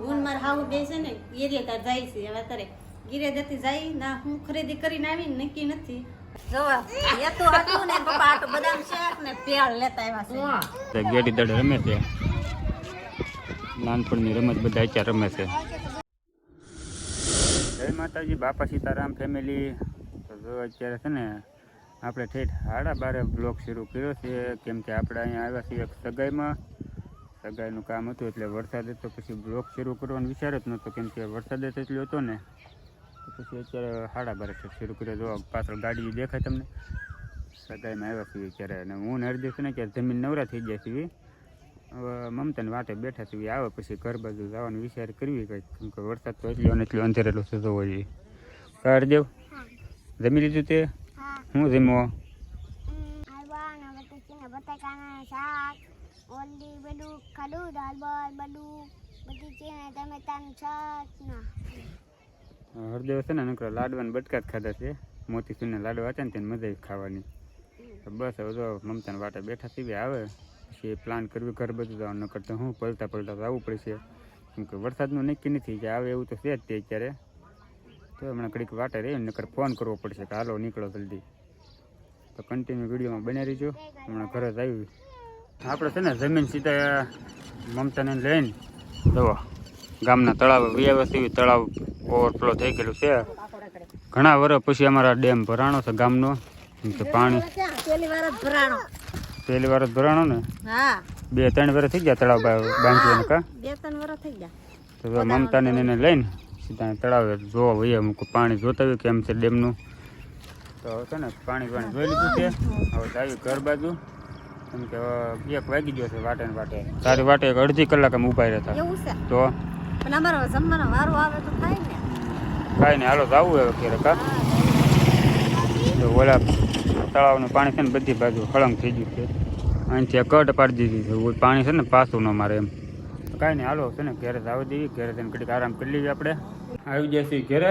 હું મારા હાવ બે છે ને એરિયા તાર જાય છે. હવે અત્યારે ગીરે જતી જાય ના હું ખરીદી કરીને આવી નક્કી નથી. જોવા એ તો હતું ને પપ્પા આટલું બદામ શેક ને પેળ લેતા આવ્યા છે. તે ગેડી દડ રમે છે. નાનપણની રમત બધા અત્યારે રમે છે. જય માતાજી બાપા સીતારામ ફેમિલી તો અત્યારે છે ને આપણે ઠેઠ સાડા બારે બ્લોગ શરૂ કર્યો છે. કેમ કે આપણે અહીંયા આવ્યા છીએ એક સગાઈમાં. સગાઈનું કામ હતું એટલે વરસાદ હતો પછી બ્લોક શરૂ કરવાનો વિચાર જ નહોતો કેમ કે વરસાદ જ એટલો હતો ને પછી અત્યારે સાડા બારે શરૂ કર્યો. જો પાછળ ગાડી દેખાય તમને. સગાઈમાં આવ્યા છીએ ત્યારે અને હું ને હરદેવ ને ક્યારે જમીન નવરા થઈ ગયા છીએ. હવે મમતાને વાટે બેઠા છીએ. આવે પછી ઘર બાજુ જવાનો વિચાર કરવી કંઈક કેમ કે વરસાદ તો એટલો અને એટલો અંધેરેલો થતો હોય છે. હરદેવ જમી લીધું તે? હું. જમો હલવાના બટાકાના બટાકાના શાક ઓલી બધું ખાધું દાળ ભાત બધું બધી છે ને ટમેટાનું શાક ના. હરદેવ છે ને નકરા લાડવાને બટકા જ ખાધા છે. મોતીસૂરના લાડવા હતા ને તેને મજા આવી ખાવાની. તો બસ હવે જો મમતાના વાટે બેઠા છીએ આવે. પછી પ્લાન કરવી ઘર બધું જવાનું નકર તો હું પલતા પલટા આવવું પડશે. કેમ કે વરસાદનું નક્કી નથી કે આવે એવું તો છે જ તે અત્યારે. તો હમણાં ઘડીક વાટે રહી નકર ફોન કરવો પડશે કે હાલો નીકળો જલ્દી. તો કન્ટિન્યુ વિડીયોમાં બનાવી રહીજો. હમણાં ઘરે જ આવી. આપણે છે ને જમીન સીધા મમતાને લઈને જુઓ ગામના તળાવ વ્યવસ્થિત તળાવ ઓવરફ્લો થઈ ગયેલું છે. ઘણા વર્ષ પછી અમારા ડેમ ભરાણો છે ગામનો. કે પાણી. પહેલી વાર જ ભરાણો. ને? બે ત્રણ વર્ષ થઈ ગયા તળાવ બાંધી બાંધ્યું કા? બે ત્રણ વર્ષ થઈ ગયા. તો મમતાને એને લઈને સીધા તળાવે જોવા વઈએ અમુક પાણી જોતા હોય કેમ છે ડેમનું. તો હવે છે ને પાણી પાણી જોઈ લીધું છે. હવે આવ્યું આવી ઘર બાજુ. કેમ કે એક વાગી ગયો છે વાટે વાટે. તારી વાટે એક અડધી કલાક અમે ઊભા રહેતા. તો? પણ અમારો જમવાનો વારો આવે તો થાય ને. કાંઈ નહીં હાલો તો હવે ક્યારેક કા? ઓલા તળાવનું પાણી છે ને બધી બાજુ હળંગ થઈ ગયું છે. અહીંથી કટ પાડી દીધી છે. પાણી છે ને પાછું ન મારે એમ. કાંઈ નહીં હાલો છે ને ઘેરે જ આવી દઈએ ઘેરે તેને ઘડીક આરામ કરી લઈએ આપણે. આવી છે ઘેરે.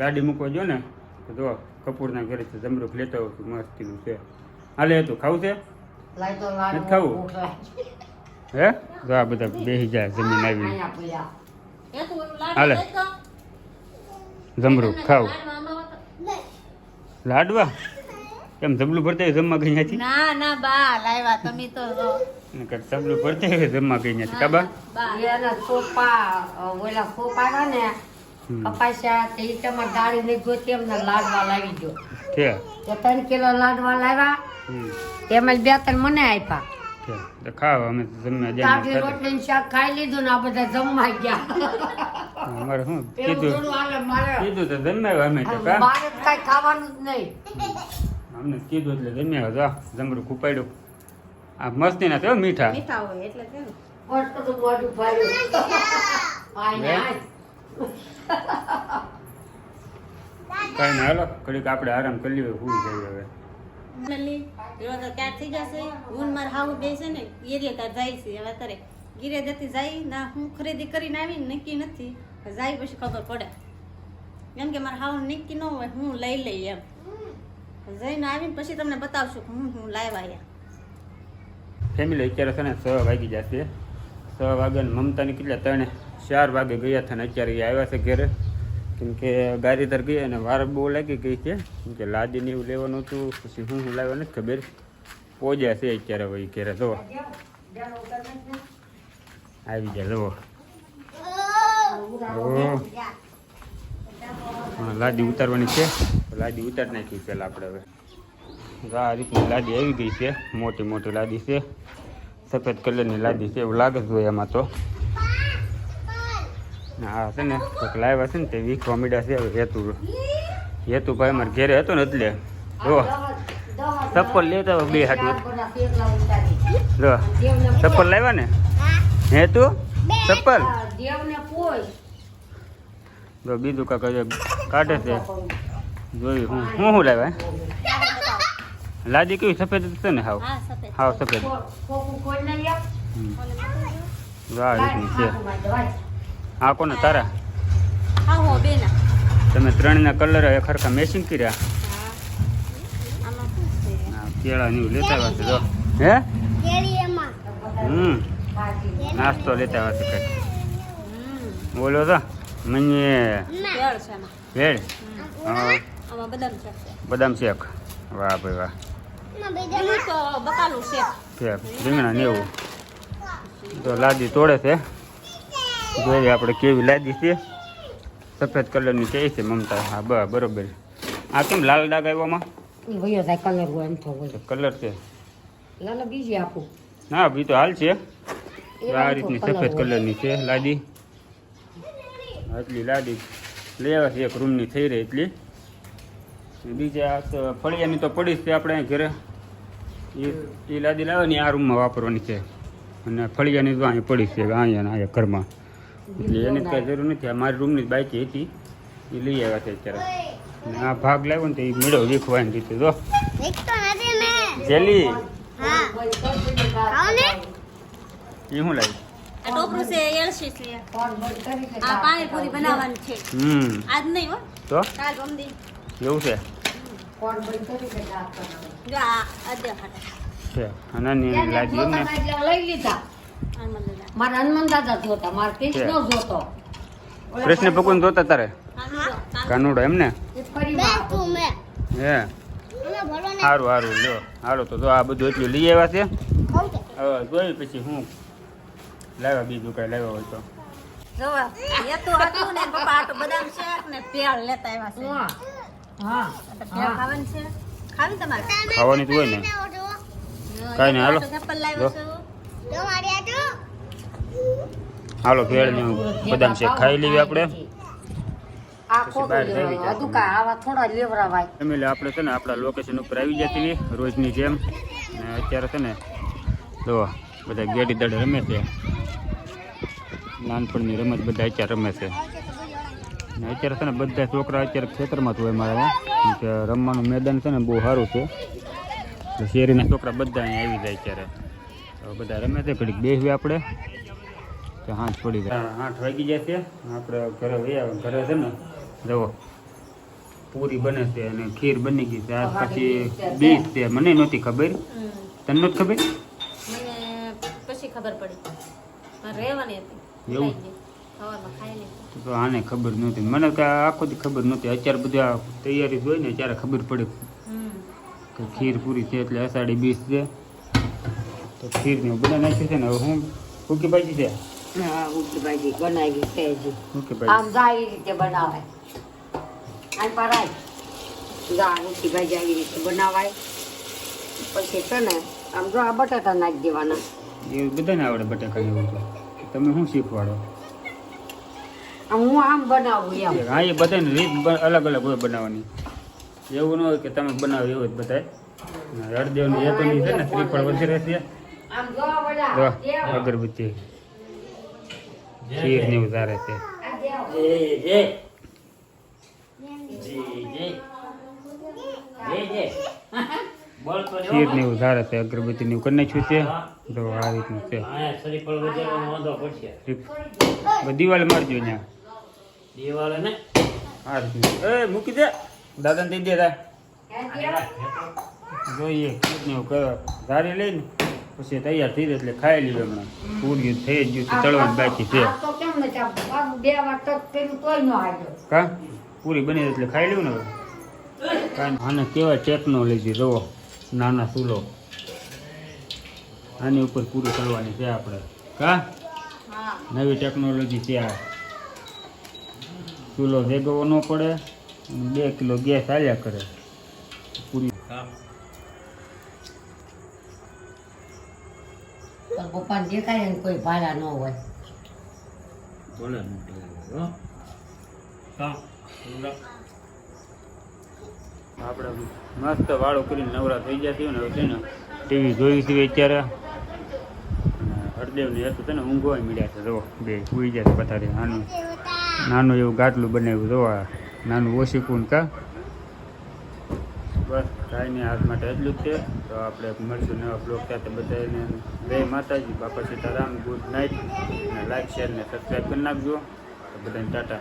ગાડી મૂકવા જો ને તો જો કપૂરના ઘરે જમરૂખ લેતો મસ્તીનું છે. હાલે હતું ખાવું છે? નથી ખાવું? હે? જો આ બધા બેસી જાય જમીન આવી. હાલે. તો. જમરૂખ ખાવું લાડવા તો- એમ જબલું ભરતા જમવા ગઈ નથી ના ના બા લાવ્યા તમે તો નકર જબલું ભરતા હોય જમવા ગઈ નથી કાબા એના સોપા ઓલા સોપા ને. કપાસ્યા તે તમારે દાળી ને લાડવા લાવી દો છે. ત્રણ કિલો લાડવા લાવ્યા હમ. તેમાં બે ત્રણ મને આપ્યા. ખાવ અમે તો જમવા જાય રોટલી શાક ખાઈ લીધું ને આ બધા જમવા ગયા. અમારે શું? કીધું. થોડું હાલે મારે કીધું તો જમ્યા અમે તો મારે તો ખાવાનું જ નહીં. અમને કીધું એટલે જમ્યા જા જમરૂ ખુપાડ્યું. આ મસ્તી ના થયો મીઠા. મીઠા હોય એટલે ને. હે? કઈ હાલો ઘડીક આપણે આરામ કરી લઈએ હુઈ જઈએ હવે. એવા તો ક્યાં થઈ જશે. હું મારા હાવ બે છે ને, એરિયા તાર જાય છે. હવે તારે ગીરે જતી જાય, ના, હું ખરીદી કરીને આવી નક્કી નથી. જાય પછી ખબર પડે. એમ કે મારા હાવ નક્કી ન હોય, હું લઈ લઈ એમ. જઈને આવીને પછી તમને બતાવશું હું હું લાવ્યા એમ ફેમિલી અત્યારે છે ને છ વાગી જશે. છ વાગે મમતાની કેટલા, ત્રણે ચાર વાગે ગયા હતા ને અત્યારે આવ્યા છે ઘરે. કેમ કે ગાડીધર ગઈ અને વાર બહુ લાગી ગઈ છે. કેમ કે લાદીને એવું લેવાનું હતું પછી હું હું લાવ્યો નથી ખબર. પોજ્યા છે અત્યારે હવે ઘેરે. જુઓ આવી ગયા જુઓ. લાદી ઉતારવાની છે. લાદી ઉતારી નાખી પેલા આપણે હવે. આ રીતની લાદી આવી ગઈ છે. મોટી મોટી લાદી છે. સફેદ કલરની લાદી છે એવું લાગે જ હોય એમાં તો. ને આ છે ને કોઈક લાવ્યા છે ને તે વીખવા મીડા છે હવે હેતુ હેતુભાઈ અમારે ઘેરે હતો ને એટલે. જો. ચપ્પલ લેતા હોય બે હાથ જો. ચપ્પલ લાવ્યા ને? હેતુ? ચપ્પલ? જો બીજું કાંક કાઢે છે. જોયું હું. હું શું લાવ્યા? લાદી કેવી સફેદ છે ને હાવ? હાવ સફેદ. વાહ રીતની છે. આ કોને તારા? હા હો બેના. તમે ત્રણના કલર એક ખરખા મેચિંગ કર્યા? કેળા ની લેતા છે જો. હે? હમ. નાસ્તો લેતા છે કઈ બોલો તો મને ભેળ બદામ શેક છે. બદામ શેક વાહ ભાઈ વાહ. રીંગણા ને એવું. તો લાદી તોડે છે. જોઈએ આપણે કેવી લાદી છે. સફેદ કલરની છે છે મમતા. હા બ બરોબર. આ કેમ લાલ ડાગ આવ્યોમાં વયો જાય કલર હોય એમ તો હોય. કલર છે. લાલ બીજી આપું. ના બી તો હાલ છે. આ રીતની સફેદ કલરની છે લાદી. આટલી લાદી. લેવા છે એક રૂમની થઈ રહી એટલી. બીજા આ ફળિયાની તો પડી જ છે આપણે ઘરે. એ એ લાદી લાવવાની આ રૂમમાં વાપરવાની છે. અને ફળિયાની તો અહીં પડી છે અહીંયા અહીંયા ઘરમાં. એટલે એની કાંઈ જરૂર નથી. આ મારી રૂમની જ બાઈકી હતી. એ લઈ આવ્યા છે અત્યારે. આ ભાગ લાવ્યો ને તો એ મેળો વીખવાની રીતે જો. જેલી. હા. એ શું લાવી ટોપરું છે એલસી છે. કોણ બંધ કરી દે આ પાણીપુરી બનાવવાની છે. હમ. આજ નહીં હો. તો? કાલ રમદી એવું છે? છે. ને. એટલે લઈ લીધા. મારા હનુમાન દાદા જોતા મારા કૃષ્ણ જોતો. કૃષ્ણ ભગવાન જોતા તારે? કાનુડો, એમ ને હે. સારું સારું લો હાલો તો જો આ બધું એટલું લઈ આવ્યા છે. હવે જોઈ પછી હું લાવ્યા બીજું કાંઈ લાવ્યા હોય તો. જોવા એ તો હતું ને પપ્પા આટલું બદામ શેક ને પેળ લેતા આવ્યા છે. હા ખાવાની છે? ખાવી તમારે? ખાવાની તો હોય ને. કાંઈ નહીં, હાલો. હાલો ભેળ ને બદામ શેક ખાઈ લેવી આપણે? ફેમિલી આપણે છે ને આપણા લોકેશન ઉપર આવી જતી હતી રોજની જેમ. ને અત્યારે છે ને જો બધા ગેડી દડ રમે છે. નાનપણની રમત બધા અત્યારે રમે છે. ને અત્યારે છે ને બધા છોકરા અત્યારે ખેતરમાં જ હોય મારે. કે રમવાનું મેદાન છે ને બહુ સારું છે. શેરીના છોકરા બધા અહીંયા આવી જાય અત્યારે. બધા રમે છે ઘડીક બેસવી આપણે. તો હાથ પડી જાય. આઠ વાગી જાય છે. આપણે ઘરે વયા ઘરે છે ને? જુઓ. પૂરી બને છે અને ખીર બની ગઈ છે. આજ પછી બીજ છે. મને નહોતી ખબર. હમ. તને નહોતી ખબર? મને પછી ખબર પડી. મારે રહેવાની હતી. એવું? ખાઈ ગઈ. સવારમાં ખાઈ લીધું તો આને ખબર નહોતી. મને કાંઈ આખો દી ખબર નહોતી. અત્યારે બધા તૈયારી જોઈ ને ત્યારે ખબર પડી. હમ. કે ખીર પૂરી છે એટલે અષાઢી બીજ છે. તો ખીર ને બધા નાખ્યું છે ને હવે હું ભૂકી ભાજી છે હા ભાજી બનાવી છે ભાજી આમ જાય રીતે બનાવાય આમ પરાય. ભાજી આવી રીતે બનાવાય. પછી છે ને આમ જો આ બટાટા નાખી દેવાના. એ બધાને આવડે બટાકા એવું તો. તમે શું શીખવાડો? હું આમ બનાવું એમ. હા એ બધાને રીત અલગ અલગ હોય બનાવવાની. એવું ન હોય કે તમે બનાવો એવું જ બધાય. હળદેવની એ છે ને શ્રીફળ વધારે છે ને ત્રિફળ વધી જો અગરબત્તી. ખીરની ઉતારે છે. ખીર ને ઉતારે છે અગરબત્તી ને કરી નાખ્યું છે. જો આ રીતનું છે. દિવાલ મારજો આ રીતનું. એ મૂકી દે. દાદા દઈ દે તા. જોઈએ ખીર ને ધારી લઈને. પછી તૈયાર થઈ એટલે ખાઈ લીધું હમણાં પૂરી થઈ જ ગયું છે તળવાનું બાકી છે. કા પૂરી બની એટલે ખાઈ લેવું ને હવે? કાંઈ આને કેવા ટેકનોલોજી રહો નાના ચૂલો. આની ઉપર પૂરી કરવાની છે આપણે. કા? નવી ટેકનોલોજી છે આ. ચૂલો ભેગવો ન પડે બે કિલો ગેસ હાલ્યા કરે. પૂરી પપ્પાને દેખાય ને કોઈ ભાડા ન હોય. મસ્ત વાળો કરીને નવરા થઈ છીએ ને છે ને ટીવી જોઈ હતી અત્યારે. હરદેવ હરદેવને હતું તને ઊંઘવા મળ્યા છે, જો. બે સુઈ જાય પથારી. નાનું નાનું એવું ગાટલું બનાવ્યું જો નાનું નાનું ઓશીકું કા. બસ, કાંઈ નહીં આજ માટે એટલું જ છે. તો આપણે મળશું નવા બ્લોગ ત્યાં બધાને જય માતાજી. Bapa Sitaram, good night. અને લાઈક શેર ને સબસ્ક્રાઈબ કરી નાખજો. તો બધાને ટાટા.